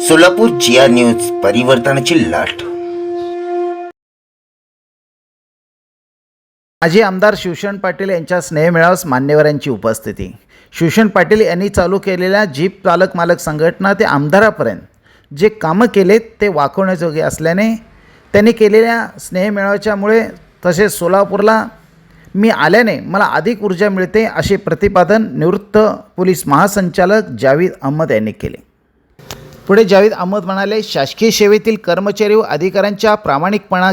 सोलापूर जिया news परिवर्तनाची लाट. माजी आमदार शिवशरण पाटील यांच्या स्नेहमेळावस मान्यवरांची उपस्थिती. शिवशरण पाटील यांनी चालू केलेल्या जीप चालक मालक संघटना ते आमदारापर्यंत जे कामं केलेत ते वाखवण्याजोगे असल्याने त्यांनी केलेल्या स्नेहमेळाव्याच्यामुळे तसेच सोलापूरला मी आल्याने मला अधिक ऊर्जा मिळते असे प्रतिपादन निवृत्त पोलीस महासंचालक जावीद अहमद यांनी केले. पुढे जावेद अहमद म्हणाले शासकीय सेवेतील कर्मचारी व अधिकाऱ्यांच्या प्रामाणिकपणा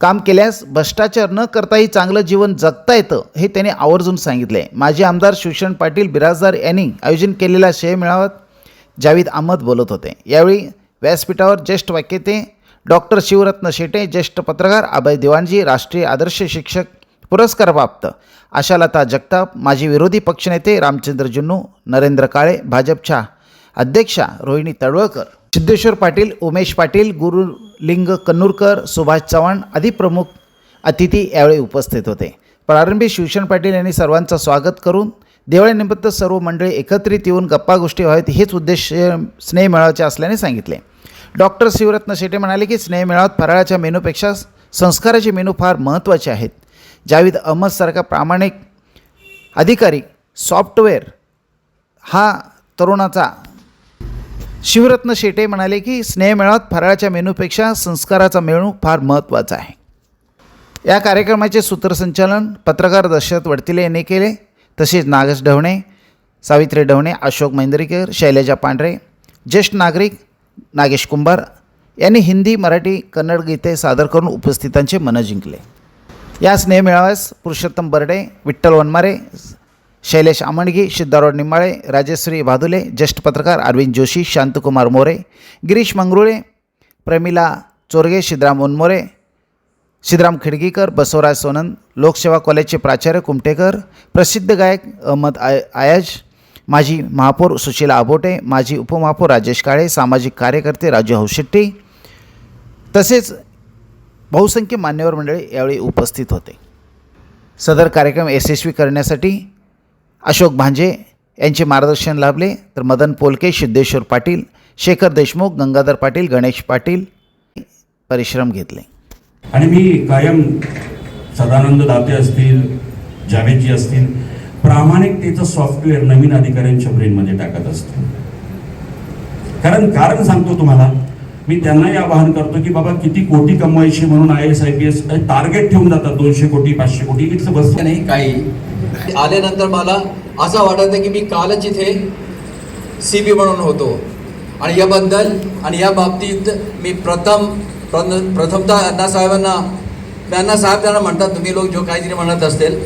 काम केल्यास भ्रष्टाचार न करताही चांगलं जीवन जगता येतं हे त्यांनी आवर्जून सांगितले. माजी आमदार शिवशरण पाटील बिराजदार यांनी आयोजन केलेल्या शेय मेळाव्यात जावेद अहमद बोलत होते. यावेळी व्यासपीठावर ज्येष्ठ वाक्यते डॉक्टर शिवरत्न शेटे ज्येष्ठ पत्रकार अभय दिवाणजी राष्ट्रीय आदर्श शिक्षक पुरस्कारप्राप्त आशालता जगताप माजी विरोधी पक्षनेते रामचंद्र जुन्नू नरेंद्र काळे भाजपच्या अध्यक्षा रोहिणी तळवळकर. सिद्धेश्वर पाटील उमेश पाटील गुरुलिंग कन्नूरकर सुभाष चव्हाण आदी प्रमुख अतिथी यावेळी उपस्थित होते. प्रारंभी शिवशरण पाटील यांनी सर्वांचं स्वागत करून दिवाळीनिमित्त सर्व मंडळी एकत्रित येऊन गप्पा गोष्टी व्हावेत हेच उद्देश स्नेह मेळाव्याचे असल्याने सांगितले. डॉक्टर शिवरत्न शेटे म्हणाले की स्नेह मेळाव्यात फराळाच्या मेनूपेक्षा संस्काराचे मेनू फार महत्त्वाचे आहेत. जावेद अहमदसारखा प्रामाणिक अधिकारी सॉफ्टवेअर हा तरुणाचा शिवरत्न शेटे म्हणाले की स्नेहमेळात फराळाच्या मेनूपेक्षा संस्काराचा मेनू फार महत्त्वाचा आहे. या कार्यक्रमाचे सूत्रसंचालन पत्रकार दशरथ वडतिले यांनी केले. तसेच नागेश ढवणे सावित्री ढवणे अशोक मैंद्रीकर शैलजा पांढरे ज्येष्ठ नागरिक नागेश कुंभार यांनी हिंदी मराठी कन्नड गीते सादर करून उपस्थितांचे मनं जिंकले. या स्नेहमेळाव्यास पुरुषोत्तम बर्डे विठ्ठल वनमारे शैलेश आमणगी सिद्धारोड निंबाळे राजश्री भादुले ज्येष्ठ पत्रकार अरविंद जोशी शांतकुमार मोरे गिरीश मंगरुळे प्रमिला चोरगे सिद्धराम उनमोरे सिद्धराम खिडगीकर बसवराज सोनंद लोकसेवा कॉलेजचे प्राचार्य कुमटेकर प्रसिद्ध गायक अहमद आय आयज माजी महापौर सुशीला आबोटे माजी उपमहापौर राजेश काळे सामाजिक कार्यकर्ते राजू हौशेट्टी तसेच बहुसंख्य मान्यवर मंडळी यावेळी उपस्थित होते सदर कार्यक्रम यशस्वी करण्यासाठी अशोक भांजे यांचे मार्गदर्शन लाभले तर मदन पोलके सिद्धेश्वर पाटील शेखर देशमुख गंगाधर पाटील गणेश पाटील परिश्रम घेतले. आणि मी कायम सदानंद दाते असतील जावेदजी असतील प्रामाणिकतेचं सॉफ्टवेअर नवीन अधिकाऱ्यांच्या ब्रेनमध्ये टाकत असतो. कारण कारण सांगतो तुम्हाला मी त्यांनाही आवाहन करतो की बाबा किती कोटी कमवायची म्हणून I S I P S target ठेवून जातात दोनशे कोटी पाचशे कोटी इथलं बस नाही काही आल्यानंतर मला असं वाटतं की मी कालच इथे सी बी म्हणून होतो. आणि याबद्दल आणि या बाबतीत मी प्रथम प्रथ- प्रथमतः अण्णासाहेबांना मी अण्णासाहेब त्यांना म्हणतात तुम्ही लोक जो काहीतरी म्हणत असतील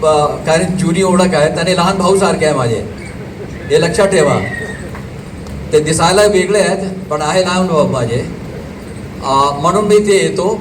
ब- कारण जुनी ओळख आहे त्याने लहान भाऊ सारखे आहे माझे. हे लक्षात ठेवा. ते दिसायला वेगळे आहेत पण आहे लहान भाऊ माझे. म्हणून मी ते येतो.